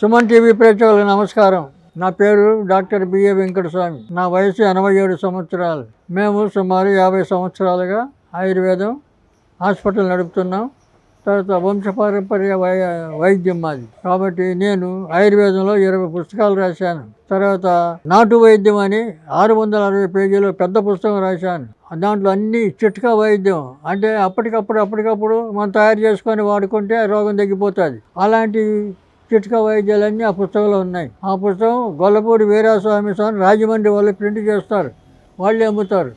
Suman TV ప్రేక్షకులకు నమస్కారం. నా పేరు డాక్టర్ బిఏ వెంకటస్వామి. నా వయసు ఎనభై ఏడు సంవత్సరాలు. మేము సుమారు యాభై సంవత్సరాలుగా ఆయుర్వేదం హాస్పిటల్ నడుపుతున్నాం. తర్వాత వంశపారంపర్య వై వైద్యం మాది. కాబట్టి నేను ఆయుర్వేదంలో ఇరవై పుస్తకాలు రాశాను. తర్వాత నాటు వైద్యం అని ఆరు వందల అరవై పేజీలో పెద్ద పుస్తకం రాశాను. దాంట్లో అన్ని చిట్కా వైద్యం. అంటే అప్పటికప్పుడు అప్పటికప్పుడు మనం తయారు చేసుకొని వాడుకుంటే రోగం తగ్గిపోతుంది. అలాంటి చిట్కా వైద్యాలన్నీ ఆ పుస్తకంలో ఉన్నాయి. ఆ పుస్తకం గొల్లపూడి వీరాస్వామి స్వామి రాజమండ్రి వాళ్ళు ప్రింట్ చేస్తారు. వాళ్ళే అమ్ముతారు.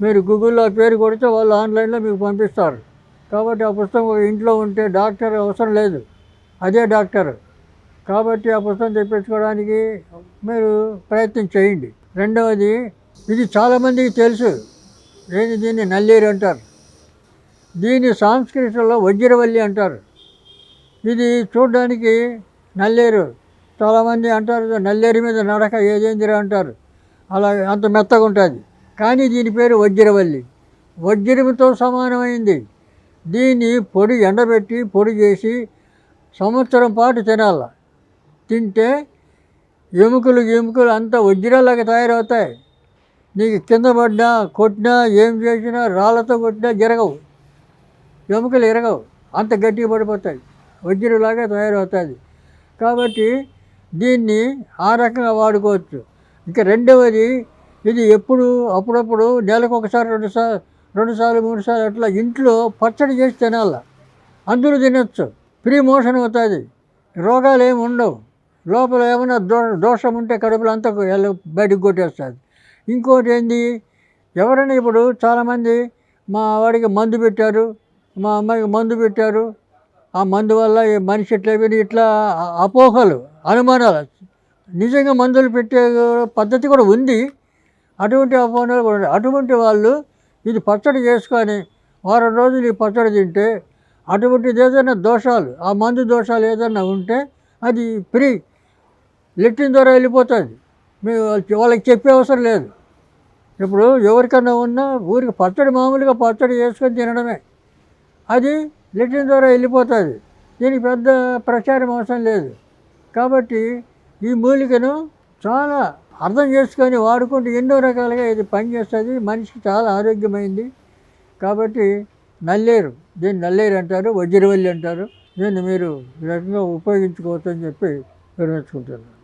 మీరు గూగుల్లో పేరు కొడితే వాళ్ళు ఆన్లైన్లో మీకు పంపిస్తారు. కాబట్టి ఆ పుస్తకం ఇంట్లో ఉంటే డాక్టర్ అవసరం లేదు. అదే డాక్టర్. కాబట్టి ఆ పుస్తకం తెప్పించుకోవడానికి మీరు ప్రయత్నం చేయండి. రెండవది ఇది చాలామందికి తెలుసు. ఏంటి దీన్ని నల్లేరు అంటారు. దీన్ని సాంస్కృతిలో వజ్రవల్లి అంటారు. ఇది చూడడానికి నల్లేరు. చాలామంది అంటారు నల్లేరు మీద నడక ఏదేందిరా అంటారు. అలా అంత మెత్తగా ఉంటుంది. కానీ దీని పేరు వజ్రవల్లి. వజ్రముతో సమానమైంది. దీన్ని పొడి ఎండబెట్టి పొడి చేసి సంవత్సరం పాటు తినాల. తింటే ఎముకలు ఎముకలు అంతా వజ్రాలాగా తయారవుతాయి. నీకు కింద పడ్డా కొట్టినా ఏం చేసినా రాళ్ళతో కొట్టినా జరగవు. ఎముకలు ఎరగవు. అంత గట్టిగా పడిపోతాయి. వజ్రలాగా తయారవుతుంది కాబట్టి దీన్ని ఆ రకంగా వాడుకోవచ్చు. ఇంకా రెండవది ఇది ఎప్పుడు అప్పుడప్పుడు నెలకు ఒకసారి రెండుసార్లు రెండుసార్లు మూడుసార్లు మూడు సార్లు అట్లా ఇంట్లో పచ్చడి చేసి తినాల. అందరూ తినొచ్చు. ఫ్రీ మోషన్ అవుతుంది. రోగాలు ఏమి ఉండవు. లోపల ఏమైనా దో దోషం ఉంటే కడుపులో అంతా ఎల్ల- బయటకు కొట్టేస్తుంది. ఇంకోటి ఏంది? ఎవరైనా ఇప్పుడు చాలామంది మా వాడికి మందు పెట్టారు మా అమ్మాయికి మందు పెట్టారు ఆ మందు వల్ల ఈ మనిషి ఇట్లా అయిపోయింది? ఇట్లా అపోహలు అనుమానాలు. నిజంగా మందులు పెట్టే పద్ధతి కూడా ఉంది. అటువంటి అపోహలు కూడా ఉన్నాయి. అటువంటి వాళ్ళు ఇది పచ్చడి చేసుకొని వారం రోజులు ఈ పచ్చడి తింటే అటువంటిది ఏదైనా దోషాలు ఆ మందు దోషాలు ఏదైనా ఉంటే అది ఫ్రీ. లెట్టిన ద్వారా వెళ్ళిపోతుంది. మీ వాళ్ళకి చెప్పే అవసరం లేదు. ఇప్పుడు ఎవరికన్నా ఉన్నా ఊరికి పచ్చడి మామూలుగా పచ్చడి చేసుకొని తినడమే. అది లెటిన్ ద్వారా వెళ్ళిపోతుంది. దీనికి పెద్ద ప్రచారం అవసరం లేదు. కాబట్టి ఈ మూలికను చాలా అర్థం చేసుకొని వాడుకుంటూ ఎన్నో రకాలుగా ఇది పనిచేస్తుంది. మనిషికి చాలా ఆరోగ్యమైంది. కాబట్టి నల్లేరు దీన్ని నల్లేరు అంటారు వజ్రవల్లి అంటారు. దీన్ని మీరు ఈ రకంగా ఉపయోగించుకోవచ్చు అని చెప్పి విరమించుకుంటున్నాను